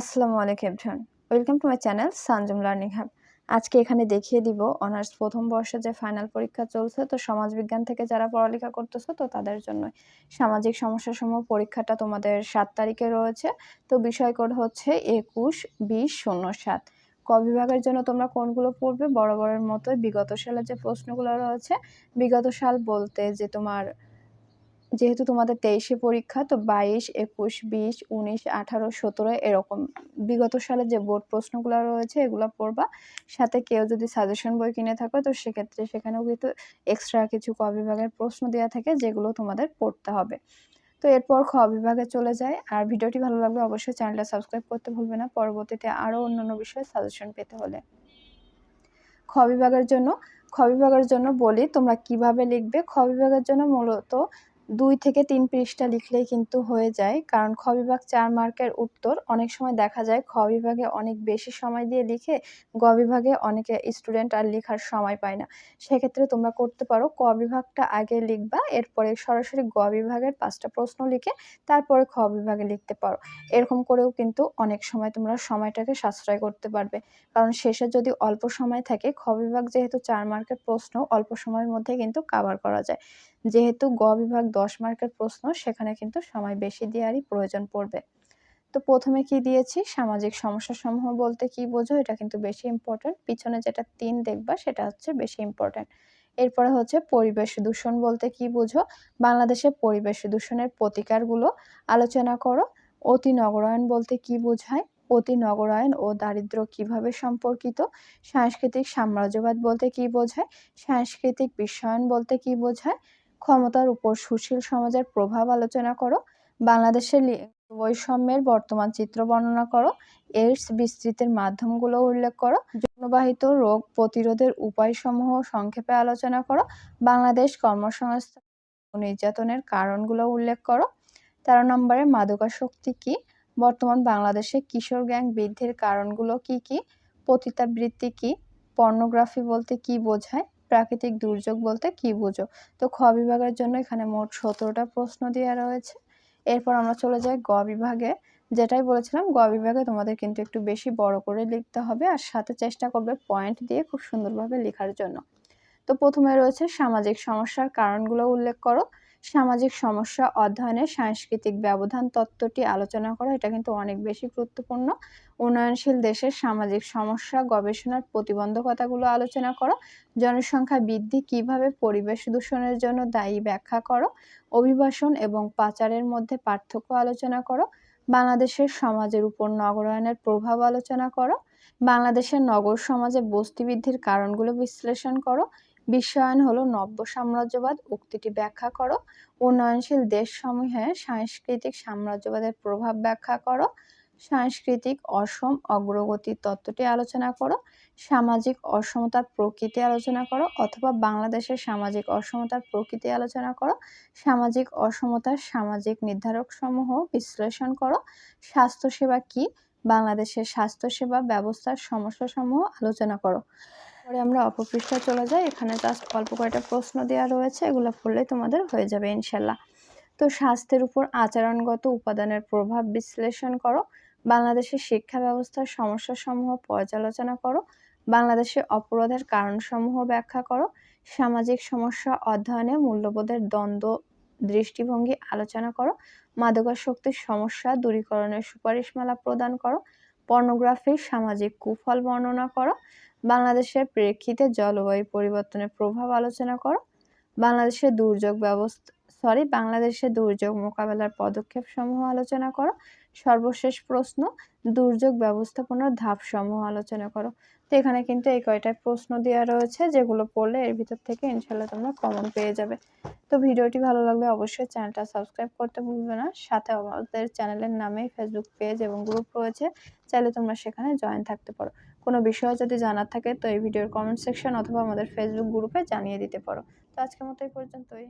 আসসালামু আলাইকুম everyone. Welcome to my channel Sanjum learning hub. আজকে এখানে দেখিয়ে দিব অনার্স প্রথম বর্ষে যে ফাইনাল পরীক্ষা চলছে, তো সমাজবিজ্ঞান থেকে যারা পড়ালেখা করতেছো, তো তাদের জন্য সামাজিক সমস্যাসমূহ পরীক্ষাটা তোমাদের সাত তারিখে রয়েছে। তো বিষয় কোড হচ্ছে একুশ বিশ শূন্য সাত। ক বিভাগের জন্য তোমরা কোনগুলো পড়বে? বরাবরের মতো বিগত সালের যে প্রশ্নগুলো রয়েছে, বিগত সাল বলতে যে তোমার যেহেতু তোমাদের তেইশে পরীক্ষা, তো বাইশ, একুশ, বিশ, উনিশ, আঠারো, সতেরো এরকম। বিগত সালে যে বোর্ড প্রশ্নগুলো রয়েছে, এগুলো পড়বা। সাথে কেউ যদি সাজেশন বই কিনে থাকো, তো সেক্ষেত্রে সেখানেও কিন্তু এক্সট্রা কিছু ক বিভাগের প্রশ্ন দেওয়া থাকে, যেগুলো তোমাদের পড়তে হবে। তো এরপর খ বিভাগে চলে যায় আর ভিডিওটি ভালো লাগলে অবশ্যই চ্যানেলটা সাবস্ক্রাইব করতে ভুলবে না। পরবর্তীতে আরও অন্যান্য বিষয়ে সাজেশন পেতে হলে। খ বিভাগের জন্য, খ বিভাগের জন্য বলি তোমরা কীভাবে লিখবে? খ বিভাগের জন্য মূলত দুই থেকে তিন পৃষ্ঠা লিখলেই কিন্তু হয়ে যায়। কারণ খ বিভাগ চার মার্কের উত্তর। অনেক সময় দেখা যায় খ বিভাগে অনেক বেশি সময় দিয়ে লিখে, গ বিভাগে অনেকে স্টুডেন্ট আর লেখার সময় পায় না। সেক্ষেত্রে তোমরা করতে পারো, ক বিভাগটা আগে লিখবা, এরপরে সরাসরি গ বিভাগের পাঁচটা প্রশ্ন লিখে তারপরে খ বিভাগে লিখতে পারো। এরকম করেও কিন্তু অনেক সময় তোমরা সময়টাকে সাশ্রয় করতে পারবে। কারণ শেষে যদি অল্প সময় থাকে, খ বিভাগ যেহেতু চার মার্কের প্রশ্ন, অল্প সময়ের মধ্যে কিন্তু কাভার করা যায়। যেহেতু গ বিভাগ দশ মার্কের প্রশ্ন, সেখানে কিন্তু সময় বেশি দেওয়ারই প্রয়োজন পড়বে। তো প্রথমে কি দিয়েছি? সামাজিক সমস্যা সমূহ বলতে কি বোঝো? এটা কিন্তু বেশি ইম্পর্টেন্ট পিছনে যেটা তিন দেখবা, সেটা হচ্ছে বেশি ইম্পর্টেন্ট এরপরে হচ্ছে পরিবেশ দূষণ বলতে কি বোঝো? বাংলাদেশের পরিবেশ দূষণের প্রতিকারগুলো আলোচনা করো। অতি নগরায়ন বলতে কি বোঝায়? অতি নগরায়ন ও দারিদ্র কীভাবে সম্পর্কিত? সাংস্কৃতিক সাম্রাজ্যবাদ বলতে কি বোঝায়? সাংস্কৃতিক বিশ্বায়ন বলতে কি বোঝায়? ক্ষমতার উপর সুশীল সমাজের প্রভাব আলোচনা করো। বাংলাদেশের বৈষম্যের বর্তমান চিত্র বর্ণনা করো। এইডস বিস্তৃতির মাধ্যমগুলো উল্লেখ করো। যৌনবাহিত রোগ প্রতিরোধের উপায়সমূহ সংক্ষেপে আলোচনা করো। বাংলাদেশ কর্মসংস্থান নির্যাতনের কারণগুলো উল্লেখ করো। তেরো নম্বরে মাদকাসক্তি কি? বর্তমান বাংলাদেশে কিশোর গ্যাং বৃদ্ধির কারণগুলো কি কি? পতিতাবৃত্তি কি? পর্নোগ্রাফি বলতে কি বোঝায়? প্রাকৃতিক দুর্যোগ বলতে কি বুঝো? তো খ বিভাগের জন্য এখানে মোট সতেরোটা প্রশ্ন দেওয়া রয়েছে। এরপর আমরা চলে যাই গ বিভাগে। যেটাই বলেছিলাম, গ বিভাগে তোমাদের কিন্তু একটু বেশি বড় করে লিখতে হবে আর সাথে চেষ্টা করবে পয়েন্ট দিয়ে খুব সুন্দরভাবে লেখার জন্য। তো প্রথমে রয়েছে সামাজিক সমস্যার কারণগুলো উল্লেখ করো। সামাজিক সমস্যা, অধ্যয়নে সাংস্কৃতিক ব্যবধান, তত্ত্বটি আলোচনা করা, এটা কিন্তু অনেক বেশি গুরুত্বপূর্ণ। উন্নয়নশীল দেশের সামাজিক সমস্যা, গবেষণার প্রতিবন্ধকতাগুলো আলোচনা করো। জনসংখ্যা বৃদ্ধি, কীভাবে পরিবেশ দূষণের জন্য দায়ী ব্যাখ্যা করো। অভিবাসন এবং পাচারের মধ্যে পার্থক্য আলোচনা করো। বাংলাদেশের সমাজের উপর নগরায়নের প্রভাব আলোচনা করো। বাংলাদেশের নগর সমাজে বস্তি বৃদ্ধির কারণগুলো বিশ্লেষণ করো। বিশ্বায়ন হলো নব্য সাম্রাজ্যবাদ। উক্তিটি ব্যাখ্যা করো। উন্নয়নশীল দেশসমূহে সাংস্কৃতিক সাম্রাজ্যবাদের প্রভাব ব্যাখ্যা করো। সাংস্কৃতিক অসম অগ্রগতি তত্ত্বটি আলোচনা করো। সামাজিক অসমতার প্রকৃতি আলোচনা করো অথবা বাংলাদেশের সামাজিক অসমতার প্রকৃতি আলোচনা করো। সামাজিক অসমতার সামাজিক নির্ধারক সমূহ বিশ্লেষণ করো। স্বাস্থ্যসেবা কি? বাংলাদেশের স্বাস্থ্যসেবা ব্যবস্থার সমস্যাসমূহ আলোচনা করো। পরে আমরা অপপৃষ্ঠায় চলে যাই। এখানে জাস্ট অল্প কয়েকটা প্রশ্ন দেওয়া রয়েছে। এগুলো পড়লেই তোমাদের হয়ে যাবে ইনশাল্লাহ। তো স্বাস্থ্যের উপর আচরণগত উপাদানের প্রভাব বিশ্লেষণ করো। বাংলাদেশের শিক্ষা ব্যবস্থার সমস্যাসমূহ পর্যালোচনা করো। বাংলাদেশে অপরাধের কারণসমূহ ব্যাখ্যা করো। সামাজিক সমস্যা অধ্যয়নে মূল্যবোধের দ্বন্দ্ব দৃষ্টিভঙ্গি আলোচনা করো। মাদকাসক্তির সমস্যা দূরীকরণের সুপারিশমালা প্রদান করো। পর্নোগ্রাফির সামাজিক কুফল বর্ণনা করো, বাংলাদেশের প্রেক্ষিতে জলবায়ু পরিবর্তনের প্রভাব আলোচনা করো, বাংলাদেশের দুর্যোগ ব্যবস্থা সরি, বাংলাদেশের দুর্যোগ মোকাবেলার পদক্ষেপ সমূহ আলোচনা করো। সর্বশেষ প্রশ্ন, দুর্যোগ ব্যবস্থাপনার ধাপ সমূহ আলোচনা করো। তো এখানে কিন্তু এই কয়টা প্রশ্ন দেওয়া রয়েছে, যেগুলো পড়লে এর ভিতর থেকে ইনশাল্লাহ তোমরা কমন পেয়ে যাবে। তো ভিডিওটি ভালো লাগলে অবশ্যই চ্যানেলটা সাবস্ক্রাইব করতে ভুলবে না। সাথে আমাদের চ্যানেলের নামে ফেসবুক পেজ এবং গ্রুপ রয়েছে, চাইলে তোমরা সেখানে জয়েন থাকতে পারো। কোনো বিষয় যদি জানার থাকে, তো এই ভিডিওর কমেন্ট সেকশন অথবা আমাদের ফেসবুক গ্রুপে জানিয়ে দিতে পারো। তো আজকের মতো এই পর্যন্তই।